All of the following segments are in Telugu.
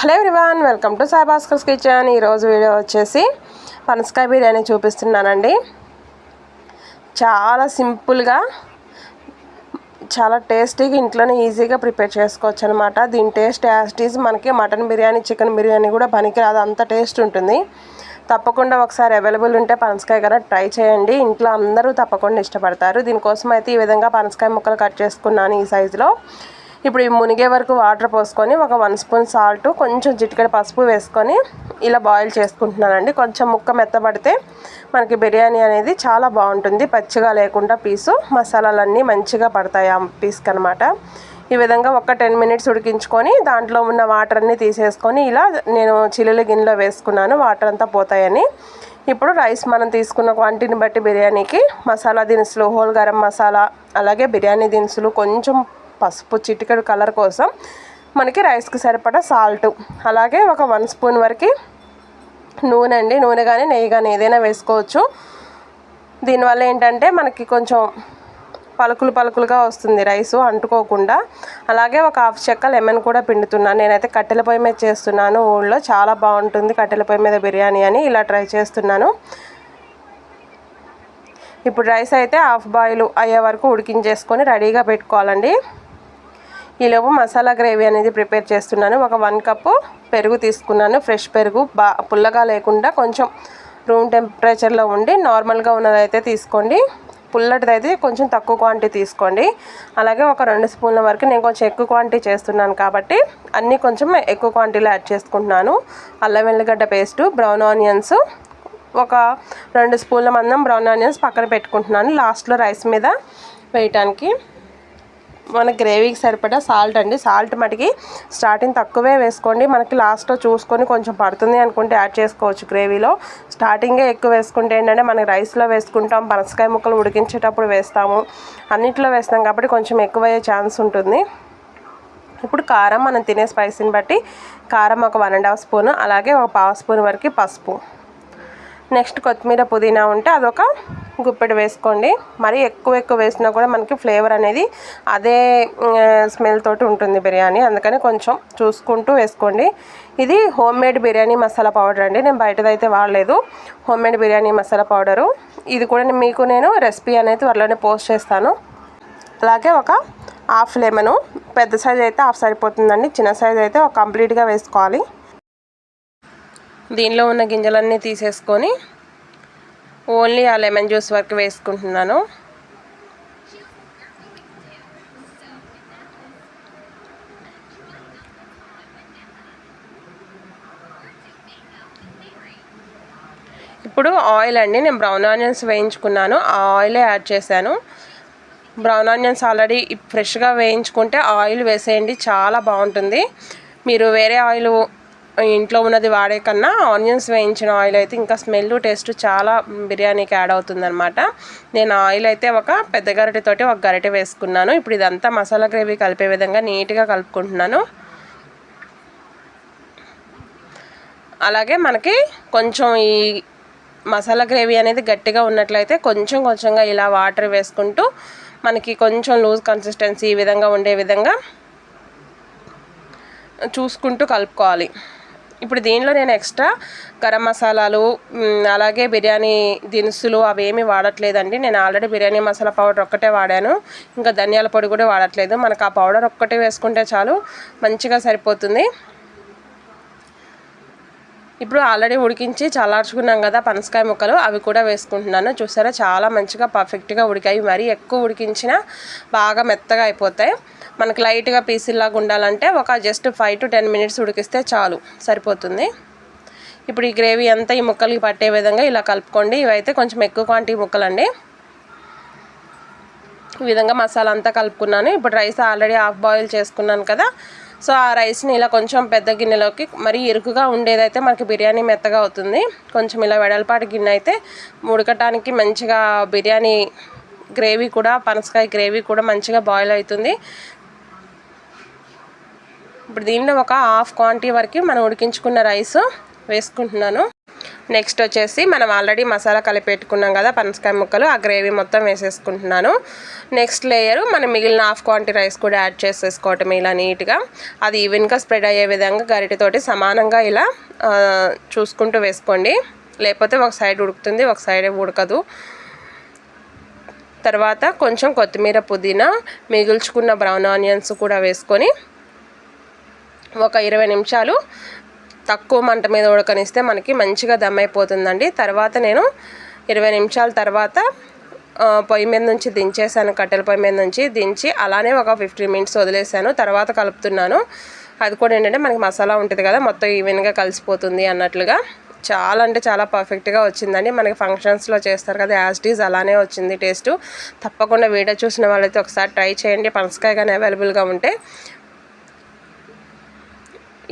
Hello everyone welcome to Sai Bhaskar's kitchen. ఈరోజు వీడియో వచ్చేసి పనసకాయ బిర్యానీ చూపిస్తున్నానండి. చాలా సింపుల్గా చాలా టేస్టీగా ఇంట్లోనే ఈజీగా ప్రిపేర్ చేసుకోవచ్చు అనమాట దీని టేస్ట్ యాస్టీజ్ మనకి మటన్ బిర్యానీ చికెన్ బిర్యానీ కూడా పనికిరాదు. అంత టేస్ట్ ఉంటుంది. తప్పకుండా ఒకసారి అవైలబుల్ ఉంటే పనసకాయ కన్నా ట్రై చేయండి. ఇంట్లో అందరూ తప్పకుండా ఇష్టపడతారు. దీనికోసం అయితే ఈ విధంగా పనసకాయ ముక్కలు కట్ చేసుకున్నాను ఈ సైజులో. ఇప్పుడు ఈ మునిగే వరకు వాటర్ పోసుకొని ఒక వన్ స్పూన్ సాల్ట్ కొంచెం చిటికెడ పసుపు వేసుకొని ఇలా బాయిల్ చేసుకుంటున్నానండి. కొంచెం ముక్క మెత్తబడితే మనకి బిర్యానీ అనేది చాలా బాగుంటుంది. పచ్చిగా లేకుండా పీసు మసాలాలన్నీ మంచిగా పడతాయి ఆ పీస్కి అనమాట ఈ విధంగా ఒక టెన్ మినిట్స్ ఉడికించుకొని దాంట్లో ఉన్న వాటర్ అన్ని తీసేసుకొని ఇలా నేను చిల్లుల గిన్నెలో వేసుకున్నాను. వాటర్ అంతా పోతాయని. ఇప్పుడు రైస్ మనం తీసుకున్న క్వాంటిటీని బట్టి బిర్యానీకి మసాలా దినుసులు హోల్ గరం మసాలా అలాగే బిర్యానీ దినుసులు కొంచెం పసుపు చిటికెడు కలర్ కోసం మనకి రైస్కి సరిపడా సాల్ట్. అలాగే ఒక వన్ స్పూన్ వరకు నూనె అండి. నూనె కానీ నెయ్యి కానీ ఏదైనా వేసుకోవచ్చు. దీనివల్ల ఏంటంటే మనకి కొంచెం పలుకులు పలుకులుగా వస్తుంది రైసు అంటుకోకుండా. అలాగే ఒక హాఫ్ చెక్క లెమన్ కూడా పిండుతున్నాను నేనైతే కట్టెల పొయ్యి మీద చేస్తున్నాను ఊళ్ళో. చాలా బాగుంటుంది కట్టెల పొయ్యి మీద బిర్యానీ అని ఇలా ట్రై చేస్తున్నాను. ఇప్పుడు రైస్ అయితే హాఫ్ బాయిల్ అయ్యే వరకు ఉడికించేసుకొని రెడీగా పెట్టుకోవాలండి. ఈలోపు మసాలా గ్రేవీ అనేది ప్రిపేర్ చేస్తున్నాను. ఒక వన్ కప్పు పెరుగు తీసుకున్నాను. ఫ్రెష్ పెరుగు బా పుల్లగా లేకుండా కొంచెం రూమ్ టెంపరేచర్లో ఉండి నార్మల్గా ఉన్నదైతే తీసుకోండి. పుల్లటిదైతే కొంచెం తక్కువ క్వాంటిటీ తీసుకోండి. అలాగే ఒక రెండు స్పూన్ల వరకు నేను కొంచెం ఎక్కువ క్వాంటిటీ చేస్తున్నాను కాబట్టి అన్నీ కొంచెం ఎక్కువ క్వాంటిటీలో యాడ్ చేసుకుంటున్నాను. అల్లం వెల్లిగడ్డ పేస్టు బ్రౌన్ ఆనియన్స్ ఒక రెండు స్పూన్ల మందం బ్రౌన్ ఆనియన్స్ పక్కన పెట్టుకుంటున్నాను. లాస్ట్లో రైస్ మీద వేయటానికి. మన గ్రేవీకి సరిపడా సాల్ట్ అండి. సాల్ట్ మటుకి స్టార్టింగ్ తక్కువే వేసుకోండి. మనకి లాస్ట్లో చూసుకొని కొంచెం పడుతుంది అనుకుంటే యాడ్ చేసుకోవచ్చు గ్రేవీలో. స్టార్టింగే ఎక్కువ వేసుకుంటే ఏంటంటే మనకి రైస్లో వేసుకుంటాం పనసకాయ ముక్కలు ఉడికించేటప్పుడు వేస్తాము. అన్నింటిలో వేస్తాం కాబట్టి కొంచెం ఎక్కువయ్యే ఛాన్స్ ఉంటుంది. ఇప్పుడు కారం మనం తినే స్పైసీని బట్టి కారం ఒక వన్ అండ్ హాఫ్ స్పూన్ అలాగే ఒక పావు స్పూన్ వరకు పసుపు. నెక్స్ట్ కొత్తిమీర పుదీనా ఉంటే అదొక గుప్పెడు వేసుకోండి. మరీ ఎక్కువ ఎక్కువ వేసినా కూడా మనకి ఫ్లేవర్ అనేది అదే స్మెల్ తోటి ఉంటుంది బిర్యానీ. అందుకని కొంచెం చూసుకుంటూ వేసుకోండి. ఇది home made biryani masala powder అండి. నేను బయటదైతే వాడలేదు. Home made biryani masala powder. ఇది కూడా మీకు నేను రెసిపీ అనేది త్వరలోనే పోస్ట్ చేస్తాను. అలాగే ఒక హాఫ్ లెమను పెద్ద సైజ్ అయితే హాఫ్ సరిపోతుందండి. చిన్న సైజ్ అయితే ఒక కంప్లీట్గా వేసుకోవాలి. దీనిలో ఉన్న గింజలన్నీ తీసేసుకొని ఓన్లీ ఆ లెమన్ జ్యూస్ వరకు వేసుకుంటున్నాను. ఇప్పుడు ఆయిల్ అండి నేను బ్రౌన్ ఆనియన్స్ వేయించుకున్నాను. ఆ ఆయిలే యాడ్ చేశాను. బ్రౌన్ ఆనియన్స్ ఆల్రెడీ ఫ్రెష్గా వేయించుకుంటే ఆయిల్ వేసేయండి చాలా బాగుంటుంది. మీరు వేరే ఆయిల్ ఇంట్లో ఉన్నది వాడే కన్నా ఆనియన్స్ వేయించిన ఆయిల్ అయితే ఇంకా స్మెల్ టేస్ట్ చాలా బిర్యానీకి యాడ్ అవుతుందనమాట నేను ఆయిల్ అయితే ఒక పెద్ద గరిటెతోటి ఒక గరిటె వేసుకున్నాను. ఇప్పుడు ఇదంతా మసాలా గ్రేవీ కలిపే విధంగా నీట్గా కలుపుకుంటున్నాను. అలాగే మనకి కొంచెం ఈ మసాలా గ్రేవీ అనేది గట్టిగా ఉన్నట్లయితే కొంచెం కొంచెంగా ఇలా వాటర్ వేసుకుంటూ మనకి కొంచెం లూజ్ కన్సిస్టెన్సీ ఈ విధంగా ఉండే విధంగా చూసుకుంటూ కలుపుకోవాలి. ఇప్పుడు దీనిలో నేను ఎక్స్ట్రా గరం మసాలాలు అలాగే బిర్యానీ దినుసులు అవేమీ వాడట్లేదండి. నేను ఆల్రెడీ బిర్యానీ మసాలా పౌడర్ ఒక్కటే వాడాను. ఇంకా ధనియాల పొడి కూడా వాడట్లేదు. మనకు ఆ పౌడర్ ఒక్కటే వేసుకుంటే చాలు మంచిగా సరిపోతుంది. ఇప్పుడు ఆల్రెడీ ఉడికించి చల్లార్చుకున్నాం కదా పనసకాయ ముక్కలు అవి కూడా వేసుకుంటున్నాను. చూసారా? చాలా మంచిగా పర్ఫెక్ట్గా ఉడికాయి. మరీ ఎక్కువ ఉడికించినా బాగా మెత్తగా అయిపోతాయి. మనకు లైట్గా పీసుల్లాగా ఉండాలంటే ఒక just five to ten minutes ఉడికిస్తే చాలు సరిపోతుంది. ఇప్పుడు ఈ గ్రేవీ అంతా ఈ ముక్కలకి పట్టే విధంగా ఇలా కలుపుకోండి. ఇవైతే కొంచెం ఎక్కువ క్వాంటిటీ ముక్కలండి. ఈ విధంగా మసాలా అంతా కలుపుకున్నాను. ఇప్పుడు రైస్ ఆల్రెడీ హాఫ్ బాయిల్ చేసుకున్నాను కదా సో ఆ రైస్ని ఇలా కొంచెం పెద్ద గిన్నెలోకి మరి ఇరుకుగా ఉండేదైతే మనకి బిర్యానీ మెత్తగా అవుతుంది. కొంచెం ఇలా వెడల్పాటి గిన్నె అయితే ఉడకటానికి మంచిగా బిర్యానీ గ్రేవీ కూడా పనసకాయ గ్రేవీ కూడా మంచిగా బాయిల్ అవుతుంది. ఇప్పుడు దీనిలో ఒక హాఫ్ క్వాంటిటీ వరకు మనం ఉడికించుకున్న రైస్ వేసుకుంటున్నాను. నెక్స్ట్ వచ్చేసి మనం ఆల్రెడీ మసాలా కలిపెట్టుకున్నాం కదా పనసకాయ ముక్కలు ఆ గ్రేవీ మొత్తం వేసేసుకుంటున్నాను. నెక్స్ట్ లేయర్ మనం మిగిలిన హాఫ్ క్వాంటిటీ రైస్ కూడా యాడ్ చేసేసుకోవటం ఇలా నీట్గా. అది ఈవెన్గా స్ప్రెడ్ అయ్యే విధంగా గరిటెతోటి సమానంగా ఇలా చూసుకుంటూ వేసుకోండి. లేకపోతే ఒక సైడ్ ఉడుకుతుంది ఒక సైడే ఉడకదు. తర్వాత కొంచెం కొత్తిమీర పుదీనా మిగుల్చుకున్న బ్రౌన్ ఆనియన్స్ కూడా వేసుకొని ఒక ఇరవై నిమిషాలు తక్కువ మంట మీద ఉడకనిస్తే మనకి మంచిగా దమ్ అయిపోతుందండి. తర్వాత నేను ఇరవై నిమిషాల తర్వాత పొయ్యి మీద నుంచి దించేసాను కట్టెల పొయ్యి మీద నుంచి దించి అలానే ఒక ఫిఫ్టీన్ మినిట్స్ వదిలేసాను. తర్వాత కలుపుతున్నాను. అది కూడా ఏంటంటే మనకి మసాలా ఉంటుంది కదా మొత్తం ఈవెన్గా కలిసిపోతుంది అన్నట్లుగా. చాలా అంటే చాలా పర్ఫెక్ట్గా వచ్చిందండి. మనకి ఫంక్షన్స్లో చేస్తారు కదా యాజ్ డీజ్ అలానే వచ్చింది టేస్ట్. తప్పకుండా వీడియో చూసిన వాళ్ళైతే ఒకసారి ట్రై చేయండి. పనసకాయ కానీ అవైలబుల్గా ఉంటే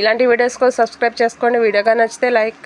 ఇలాంటి వీడియోస్ కోసం సబ్స్క్రైబ్ చేసుకోండి. వీడియోగా నచ్చితే లైక్